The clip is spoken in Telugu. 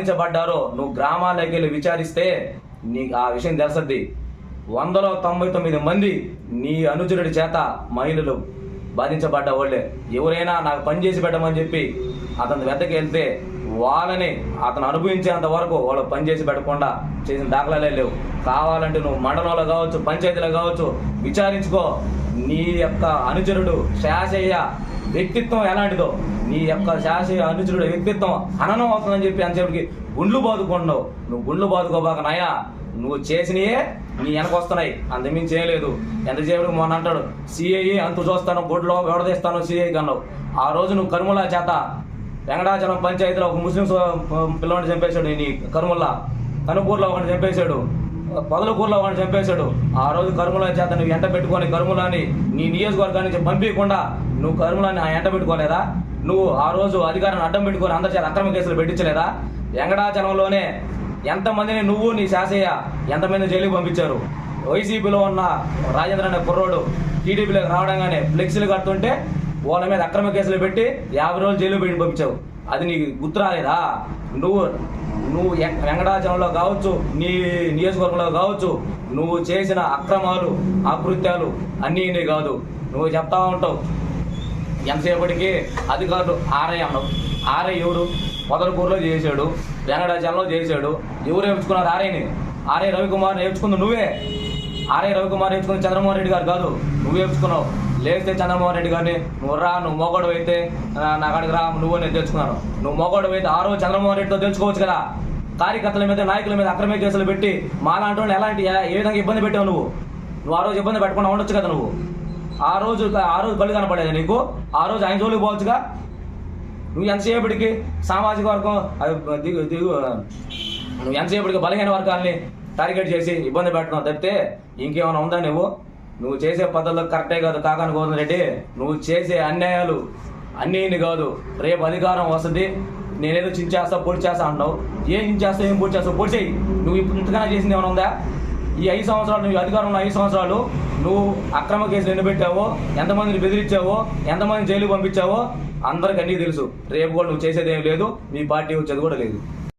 బాధించబడ్డారో నువ్వు గ్రామాలకు వెళ్ళి విచారిస్తే నీకు ఆ విషయం తెలుసద్ది. వందలో తొంభై తొమ్మిది మంది నీ అనుచరుడి చేత మహిళలు బాధించబడ్డ వాళ్ళే. ఎవరైనా నాకు పని చేసి పెట్టమని చెప్పి అతని వెతకి వెళ్తే వాళ్ళని అతను అనుభవించేంత వరకు వాళ్ళు పని చేసి పెట్టకుండా చేసిన దాఖలాలే లేవు. కావాలంటే నువ్వు మండలంలో కావచ్చు పంచాయతీలో కావచ్చు విచారించుకో. నీ యొక్క అనుచరుడు శాసయ్య వ్యక్తిత్వం ఎలాంటిదో నీ యొక్క శాసయ్య అనుచరుడు వ్యక్తిత్వం హననం అవుతుందని చెప్పి అంతసేపటికి గుండ్లు బాదుకున్నావు నువ్వు గుండ్లు బాదుకోబాక నాయా. నువ్వు చేసినయే నీ వెనక వస్తున్నాయి. అంతమించి చేయలేదు ఎంతసేపటికి మొన్న అంటాడు సిఐ అంత చూస్తాను గుడ్లో విడదీస్తాను సిఐ కన్నావు ఆ రోజు నువ్వు కర్ములా చేత వెంకటాచలం పంచాయతీలో ఒక ముస్లిం పిల్లవాడిని చంపేశాడు నీ కర్ముల్లా. కనుపూర్లో ఒకటి చంపేశాడు. పదలకూరులో వాడిని చంపేశాడు. ఆ రోజు కర్ముల చేత నువ్వు ఎంట పెట్టుకొని కర్ములాని నీ నియోజకవర్గానికి నుంచి పంపించకుండా నువ్వు కరుములని ఆ ఎంట పెట్టుకోలేదా? నువ్వు ఆ రోజు అధికారాన్ని అడ్డం పెట్టుకొని అందరి చేత అక్రమ కేసులు పెట్టించలేదా? వెంకటాచలంలోనే ఎంతమందిని నువ్వు నీ శాసయ్య ఎంతమంది జైలుకి పంపించారు? వైసీపీలో ఉన్న రాజేంద్ర అనే కుర్రోడు టీడీపీలోకి రావడంగానే ఫ్లెక్సీలు కడుతుంటే వాళ్ళ మీద అక్రమ కేసులు పెట్టి యాభై రోజులు జైలు పెట్టి పంపించావు. అది నీకు గుర్తు రాలేదా నువ్వు నువ్వు వెంకటాచలంలో కావచ్చు నీ నియోజకవర్గంలో కావచ్చు నువ్వు చేసిన అక్రమాలు అకృత్యాలు అన్నీ నీ కాదు. నువ్వు చెప్తా ఉంటావు. ఎంతసేపటికి అధికారులు ఆర్ఐ అన్నావు ఆర్ఐ ఎవరు? పొదలకూరులో చేశాడు వెంకటాచలంలో చేశాడు. ఎవరు నేర్చుకున్నారు ఆర్ఐని? ఆర్ఐ రవికుమార్ నేర్చుకుంది నువ్వే. ఆర్ఐ రవికుమార్ నేర్చుకుంది చంద్రమోహన్ రెడ్డి గారు కాదు. నువ్వు నేర్చుకున్నావు. లేస్తే చంద్రమోహన్ రెడ్డి గారిని నువ్వు నువ్వు మోగడు అయితే నా కాడికి రా నువ్వు నేను తెలుసుకున్నాను. నువ్వు మోగడు అయితే ఆ రోజు చంద్రమోహన్ రెడ్డితో తెలుసుకోవచ్చు కదా. కార్యకర్తల మీద నాయకుల మీద అక్రమ కేసులు పెట్టి మాలాంటి ఎలాంటి ఏ విధంగా ఇబ్బంది పెట్టావు నువ్వు? నువ్వు ఆ రోజు ఇబ్బంది పెట్టకుండా ఉండొచ్చు కదా నువ్వు? ఆ రోజు ఆ రోజు బలి కనపడేది నీకు? ఆ రోజు ఆయన జోలికి పోవచ్చుగా? నువ్వు ఎంతసేపటికి సామాజిక వర్గం అది దిగు దిగు నువ్వు ఎంతసేపటికి బలహీన వర్గాల్ని టార్గెట్ చేసి ఇబ్బంది పెట్టడం తప్పితే ఇంకేమైనా ఉందా నువ్వు? నువ్వు చేసే పద్ధతులు కరెక్టే కాదు. కాకాని గోవింద రెడ్డి నువ్వు చేసే అన్యాయాలు అన్నీ కాదు. రేపు అధికారం వస్తుంది. నేనేదో చించేస్తా పొడి చేస్తా అంటావు. ఏం చించేస్తావు ఏం పొడి చేస్తావు పొడి చేయి నువ్వు ఇప్పుడు ఇంతకన్నా చేసింది ఏమైనా ఉందా? ఈ ఐదు సంవత్సరాలు నువ్వు అధికారంలో ఐదు సంవత్సరాలు నువ్వు అక్రమ కేసులు ఎన్ని పెట్టావో ఎంతమందిని బెదిరించావో ఎంతమందిని జైలు పంపించావో అందరికీ అన్నీ తెలుసు. రేపు కూడా నువ్వు చేసేది ఏం లేదు. మీ పార్టీ వచ్చేది కూడా లేదు.